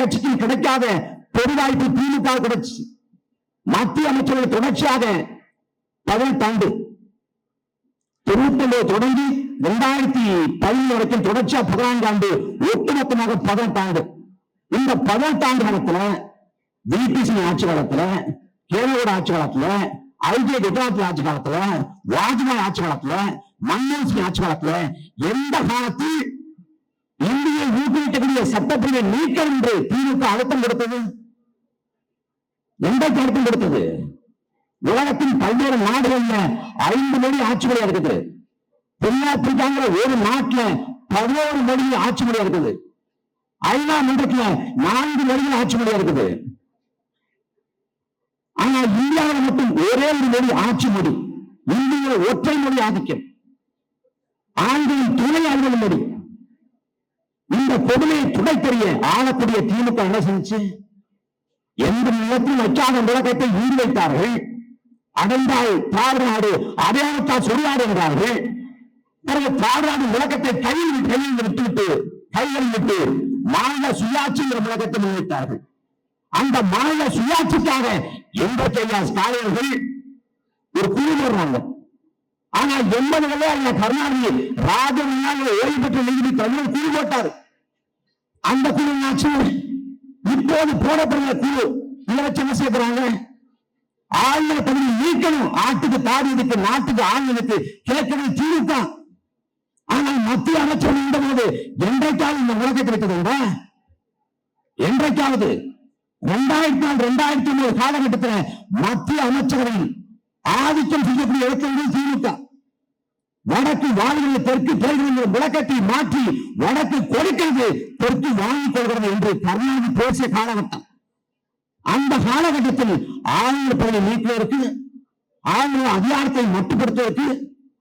கட்சிக்கு கிடைக்காத பெருவாய்ப்பு திமுக கிடைச்சு மத்திய அமைச்சர்கள் தொடர்ச்சியாக பதினெட்டாண்டு தொண்ணூத்தி தொடங்கி இரண்டாயிரத்தி பதினொன்று வரைக்கும் தொடர்ச்சியா பதினான்கு ஆண்டு ஒட்டுமொத்தமாக பதினெட்டாண்டு இந்த பதினெட்டாண்டு காலத்துல பிபிசி ஆட்சி காலத்துல கேரளோட ஆட்சி காலத்துல ஐக்கிய குஜராத் ஆட்சி காலத்துல வாஜ்பாய் ஆட்சி காலத்துல மன்மோகன் சிங் ஆட்சி காலத்துல எந்த காலத்தில் ஊக்குவிக்கக்கூடிய சட்டப்பிரிவை நீக்கம் என்று திமுக அழுத்தம் கொடுத்தது? எந்த அழுத்தம் கொடுத்தது? உலகத்தின் பல்வேறு நாடுகள்ல ஐந்து மொழி ஆட்சி மொழியா இருக்குது தென்னாப்பிரிக்காங்கிற ஒரு நாட்டுல பதினோரு மொழி ஆட்சி மொழியா இருக்குது. ஐநா மன்றத்துல நான்கு மொழிகள் ஆட்சி மொழியா இருக்குது. ஆனா இந்தியாவில் மட்டும் ஒரே ஒரு மொழி ஆட்சி மொழி இந்திய ஒற்றை மொழி ஆதிக்கம். ஆங்கிலம் துணை அலுவல் மொழி. இந்த பொதுமையை துடை தெரிய ஆளக்கூடிய திமுக என்ன செஞ்சு? எந்த நிலத்திலும் வைக்காத விளக்கத்தை ஈடு வைத்தார்கள். அடைந்தால் தாழ்நாடு அடையாளத்தால் சொல்லாடு என்றார்கள். பிறகு தாழ்நாடு விளக்கத்தை கையில் கையில் விட்டுவிட்டு கையில் விட்டு மாநில சுயாட்சி என்ற விளக்கத்தை முன்வைத்தார்கள். அந்த மாநில சுயாட்சிக்காக எண்பத்தி ஐயா ஸ்டாலின்கள் ஒரு குழு வருவாங்க ஆனா எண்பதுகளே அந்த கருணாநிதி ராஜ ஓய்வு பெற்ற நீதி தமிழ் குழு போட்டார். அந்த குழு ஆட்சி இப்போது போடப்படுகிற குழு இதை வச்சு என்ன சேர்க்கிறாங்க ஆளுநர் பதவி நீக்கணும். ஆட்டுக்கு தாடி இருக்கு நாட்டுக்கு ஆளுநருக்கு கிழக்கிறது திமுக ஆனால் மத்திய அமைச்சர் இருந்தபோது என்றைக்காவது இந்த உலகத்தில் விட்டதுண்டா என்றைக்காவது? இரண்டாயிரத்தி நாலு இரண்டாயிரத்தி ஒன்பது காலகட்டத்தில் மத்திய அமைச்சரவை ஆதிக்கம் செய்யக்கூடிய இருக்கிறது திமுக வடக்கு வாழ்கிறது தெற்கு தேர்தல் விளக்கத்தை மாற்றி வடக்கு கொடுக்கிறது தெற்கு வாங்கிக் கொள்கிறது என்று கருணாநிதி பேசிய காலகட்டம். அந்த காலகட்டத்தில் ஆளுநர் பணி நீக்குவதற்கு ஆளுநர் அதிகாரத்தை மட்டுப்படுத்துவதற்கு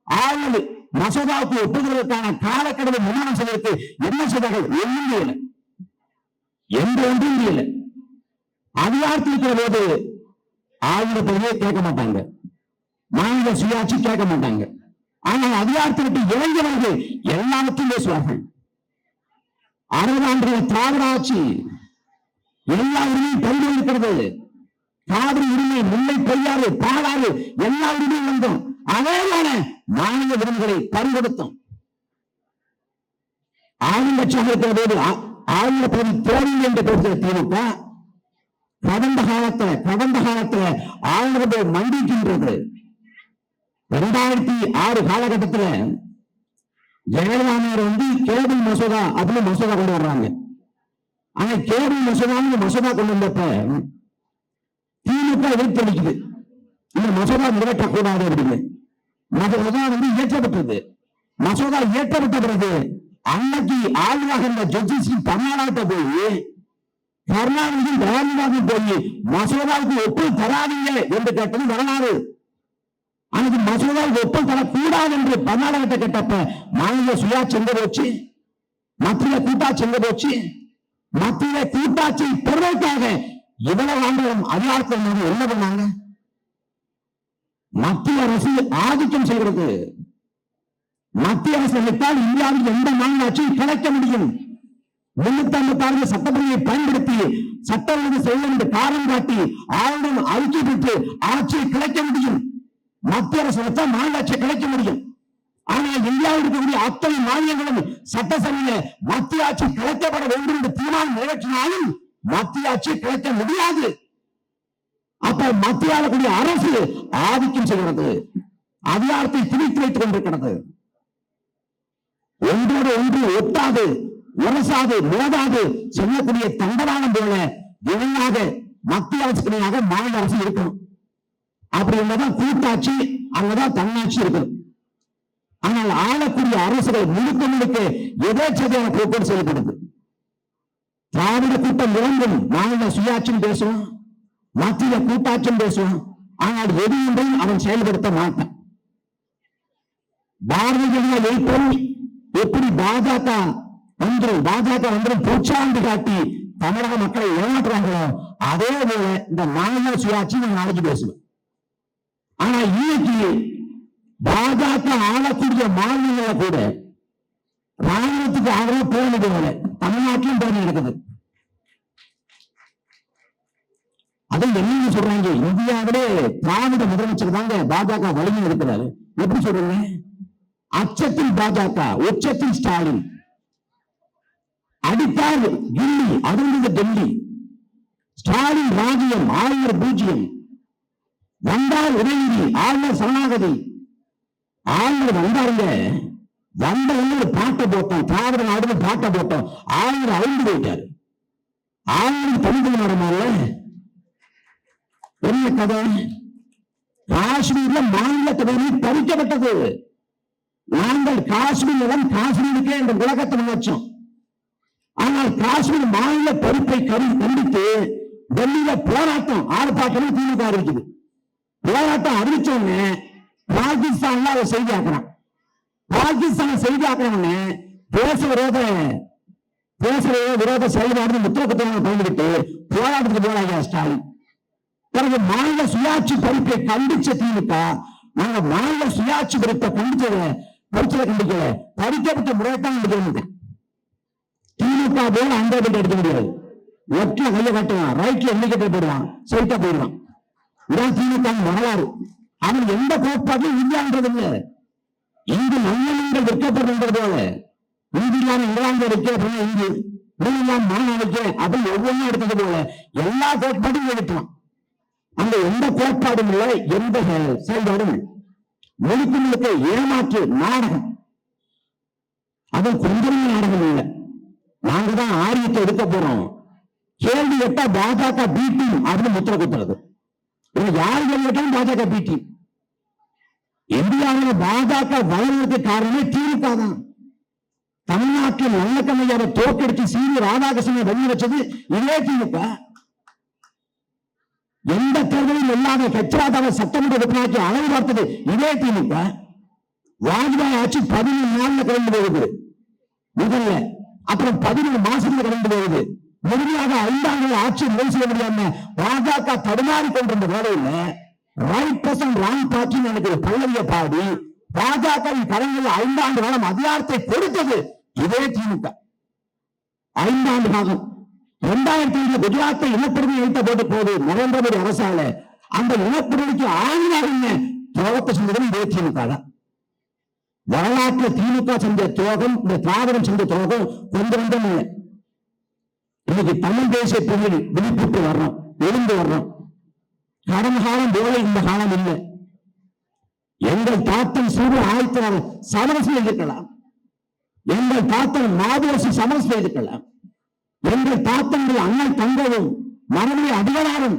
ஆளுநர் மசோதாவுக்கு ஒப்புதலுக்கான காலக்கெடுவை நிர்மாணம் செய்வதற்கு என்ன செய்தார்கள்? ஒன்றும் இல்லை எந்த ஒன்றும் இல்லை அதிகாரத்தில் இருக்கிற போது ஆளுநர் பதவியை கேட்க மாட்டாங்க. மாநில சுயாட்சி கேட்க மாட்டாங்க. ஆனால் அதிகாரத்தை விட்டு இளைஞர்கள் எல்லாவற்றையும் பேசுவார்கள். அறுபதாண்டு திராவிட ஆட்சி. எல்லா உரிமையும் பறிந்து இருக்கிறது காவிரி உரிமை முல்லை பெரியாறு பாலாறு எல்லா உரிமையும் வந்தோம் அதேமான மாநில உரிமைகளை பறிகொடுத்தோம். ஆளுங்கட்சியாக இருக்கிற போது ஆளுங்க ஆளுந பதவி என்று பேசுகிற திமுக கடந்த காலத்துல கடந்த காலத்துல ஆளுநர்கள் மண்டிக்கின்றது. ரெண்டாயிரத்தி ஆறு காலகட்டத்தில் ஜெயலலிதாமையர் வந்து கேபிள் மசோதா அப்படின்னு மசோதா கொண்டு வர்றாங்க. ஆனா கேபிள் மசோதான்னு மசோதா கொண்டு வந்தப்ப திமுக எதிர்த்து அளிக்குது. இந்த மசோதா நிறைவேற்றக்கூடாது அப்படின்னு. மசோதா வந்து இயற்றப்பட்டது. மசோதா இயற்றப்பட்ட பிறகு அன்னைக்கு ஆளுநராக இருந்த ஜட்ஜஸ் தமிழ்நாட்டை போய் கருணாநிதி ஜெயலலிதாவுக்கு போய் மசோதாவுக்கு ஒப்பு தராதீங்க என்று கேட்டது வரலாறு. அன்னைக்கு மசோதாவுக்கு ஒப்புதல் தரக்கூடாது என்று கர்நாடகத்தை கேட்டப்ப மாநில சுயாட்சி எங்க போச்சு. மத்திய கூட்டாட்சி எங்க போச்சு. மத்திய கூட்டாட்சி பெறுவதற்காக இவ்வளவு ஆண்டுகளும் அதிகாரத்தில் என்ன பண்ணாங்க? மத்திய அரசு ஆதிக்கம் செய்கிறது மத்திய அரசு நினைத்தால் இந்தியாவில் எந்த மாநிலாட்சியும் கிடைக்க முடியும். முன்னூத்தி ஐம்பத்தி ஆறு பயன்படுத்தி சட்ட ஒழுங்கு செய்ய என்று காரணம் காட்டி ஆளுநர் அறிக்கை பெற்று ஆட்சியை கிளைக்க முடியும். மத்திய அரசு தான் மாநில கிடைக்க முடியும். ஆனால் இந்தியாவில் இருக்கக்கூடிய அத்தனை மாநிலங்களும் சட்டசபையில மத்திய ஆட்சி கிடைக்கப்பட வேண்டும் என்று தீர்மானம் நிறைவேற்றினாலும் மத்திய ஆட்சி கிடைக்க முடியாது. அப்ப மத்திய ஆளக்கூடிய அரசு ஆதிக்கம் செய்கிறது அதிகாரத்தை திணித்து வைத்துக் கொண்டிருக்கிறது. ஒன்றோடு ஒன்று ஒட்டாது உரசாது மோதாது சொல்லக்கூடிய தண்டவாளம் போல இணையாக மத்திய அரசு இணையாக மாநில அரசு இருக்கணும். அப்படி இருந்தாதான் கூட்டாட்சி அங்கதான் தன்னாட்சி இருக்கணும் ஆனால் ஆளக்கூடிய அரசுகள் முழுக்க முழுக்க எதேச்சதையான போக்குவரத்து செய்யப்படுது. திராவிட கூட்டம் விளங்கும். மாநில சுயாட்சியும் பேசுவோம். மத்திய கூட்டாட்சியும் பேசுவோம். ஆனால் எதையும் அவன் செயல்படுத்த மாட்டான். பாரதிய ஜனதா வைப்போம் எப்படி பாஜக வந்துரும்? பாஜக வந்துரும் பூச்சாண்டு காட்டி தமிழக மக்களை ஏமாற்றுறாங்களோ அதே போல இந்த மாநில சுயாட்சி நான் நாளைக்கு பேசுவேன் ஆனா இன்னைக்கு பாஜக ஆளக்கூடிய மாநிலங்கள கூட ராணுவத்துக்கு ஆதரவு பேரணி போகல தமிழ்நாட்டிலும் பேரணி நடக்குது அதை என்னன்னு சொல்றாங்க. இந்தியாவிலே திராவிட முதலமைச்சர் தாங்க பாஜக வலிமை இருக்கிறாரு. எப்படி சொல்றீங்க? அச்சத்தில் பாஜக உச்சத்தில் ஸ்டாலின். அடித்தார் டெல்லி அதிர்ந்தது டெல்லி. ஸ்டாலின் ராஜ்யம் ஆயிரம் பூஜ்ஜியம். வந்தால் உதவி ஆழ்ந்த சரணாகதி. ஆளுநர் வந்தாருங்க. வந்த ஒரு பாட்டை போட்டோம் திராவிட நாடு பாட்டை போட்டோம். ஆளுநர் அழிந்து போயிட்டாரு. ஆளுநர் தமிழ் நடமால என்ன கதை? காஷ்மீர்ல மாநில தலைமை பறிக்கப்பட்டது. நாங்கள் காஷ்மீர் காஷ்மீருக்கே இந்த உலகத்தை நினைச்சோம் ஆனால் காஷ்மீர் மாநில பொறுப்பை கருதி கண்டித்து டெல்லியில போராட்டம் ஆர்ப்பாட்டம் திமுக இருக்குது போராட்டம் அறிவிச்ச உடனே பாகிஸ்தான்ல அவர் செய்தி ஆக்குறான். பாகிஸ்தான் செய்தி ஆக்குறவனே தேச விரோத தேச விரோத செயல்பாடு முத்திரக்குத்தமாக பயந்துவிட்டு போராட்டத்துக்கு போறாங்க ஸ்டாலின். பிறகு மாநில சுயாட்சி பொறுப்பை கண்டிச்ச திமுக நாங்க மாநில சுயாட்சி பொறுப்பை கண்டிச்சத பரிச்சை கண்டிக்கல. பறிக்கப்பட்ட முறையத்தான் கண்டிக்கிறது திமுக போல அந்த எடுக்க முடியாது. ஒற்றை கையை கட்டுவான் ரைட்ல எண்ணிக்கை போயிடுவான் ஸ்ட்ரைட்டா போயிடுவான். இதான் திமுக வரலாறு அவன் எந்த கோட்பாட்டும் இந்தியான்றது இல்லை இங்கு நல்லெண்ணங்கள் விற்கப்படுகின்றது போல. இந்தியாவில் இங்கிலாந்து வைக்க இங்கு இங்கிலாந்து மனம் வைக்க அப்படின்னு ஒவ்வொன்றும் எடுத்தது போல. எல்லா கோட்பாடும் எடுக்கலாம். அந்த எந்த கோட்பாடும் இல்லை எந்த செயல்பாடும் முழுக்க முழுக்க ஏமாற்று நாடகம். அது கொஞ்சமே நாடகம் இல்லை. நாங்க தான் ஆரியத்தை எடுக்க போறோம். கேள்வி கேட்டா பாஜக பீட்டிங் அப்படின்னு முத்திர குத்துறது. யார் கேட்டாலும் பாஜக பிடி இந்தியாவில் பாஜக வளர்வதற்கு காரணமே திமுக தான். தமிழ்நாட்டில் நல்லக்கண்ணையாவை தோற்கடித்து சீனி ராதாகிருஷ்ணனை வெளியே வச்சது இதே திமுக. எந்த தேர்தலில் இல்லாத கச்சாதாவை சட்டமன்ற உறுப்பினருக்கு அளவு பார்த்தது இதே திமுக. வாஜ்பாய் ஆட்சி பதினொன்று நாள்ல கடந்து போகுது. முதல்ல. அப்புறம் பதினொரு மாசத்துல கடந்து போகுது. முழுமையாக ஐந்தாண்டு ஆட்சி நிறைவு செய்ய முடியாம பாஜக தடுமாறி கொண்டிருந்த வேலையில ரைட் பர்சன் ராங் பார்ட்டி எனக்கு ஒரு பல்லவிய பாடி பாஜகவின் கரங்களில் ஐந்தாண்டு காலம் அதிகாரத்தை கொடுத்தது இதே திமுக. ஐந்தாண்டு காலம். இரண்டாயிரத்தி ஐந்து குஜராத்தை இனப்பிரிவு வைத்த போட்டு போது நரேந்திர மோடி அரசால அந்த இனப்பிரிவுக்கு ஆணியாக என்ன துரோகத்தை செஞ்சதும் இதே திமுக தான். வரலாற்று திமுக செஞ்ச துரோகம் இந்த திராவிடம் செஞ்ச துரோகம் கொஞ்சம் கொஞ்சம் இல்லை. இன்னைக்கு தமிழ் தேசிய பிள்ளைகள் விழிப்புட்டு வர்றோம் எழுந்து வர்றோம் கடந்த காலம் போல இந்த காலம் இல்லை. எங்கள் தாத்தன் சூடு ஆயத்தினர் சமரசம் செய்திருக்கலாம் எங்கள் தாத்தன் மாதவசி சமரசம் செய்திருக்கலாம் எங்கள் தாத்தனுடைய அண்ணன் தங்கவும் மரபுடைய அதிகாரம்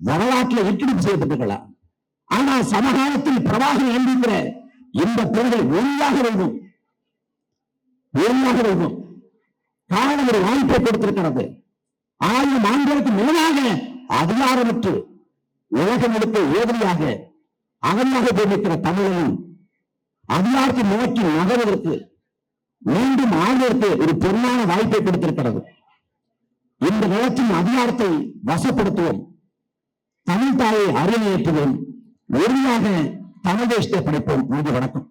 வரலாற்றில் இட்டுடிப்பு செய்யப்பட்டிருக்கலாம் ஆனால் சமகாலத்தில் பிரவாகம் என்கின்ற இந்த பெண்கள் ஒன்றாக வேண்டும். ஒன்றாக வேண்டும். காலம் ஒரு வாய்ப்பை கொடுத்திருக்கிறது. ஆயிரம் ஆண்டுகளுக்கு மேலாக அதிகாரமற்று உலகம் எடுத்த ஏதிரியாக அகமாக போயிருக்கிற தமிழனும் அதிகாரத்தை நோக்கி நகர்வதற்கு மீண்டும் ஆழ்வதற்கு ஒரு பொருளான வாய்ப்பை கொடுத்திருக்கிறது. இந்த நிலத்தின் அதிகாரத்தை வசப்படுத்துவோம். தமிழ் தாயை அரியணையேற்றுவோம் உறுதியாக தமிழ் தேசத்தை படைப்போம். நன்றி வணக்கம்.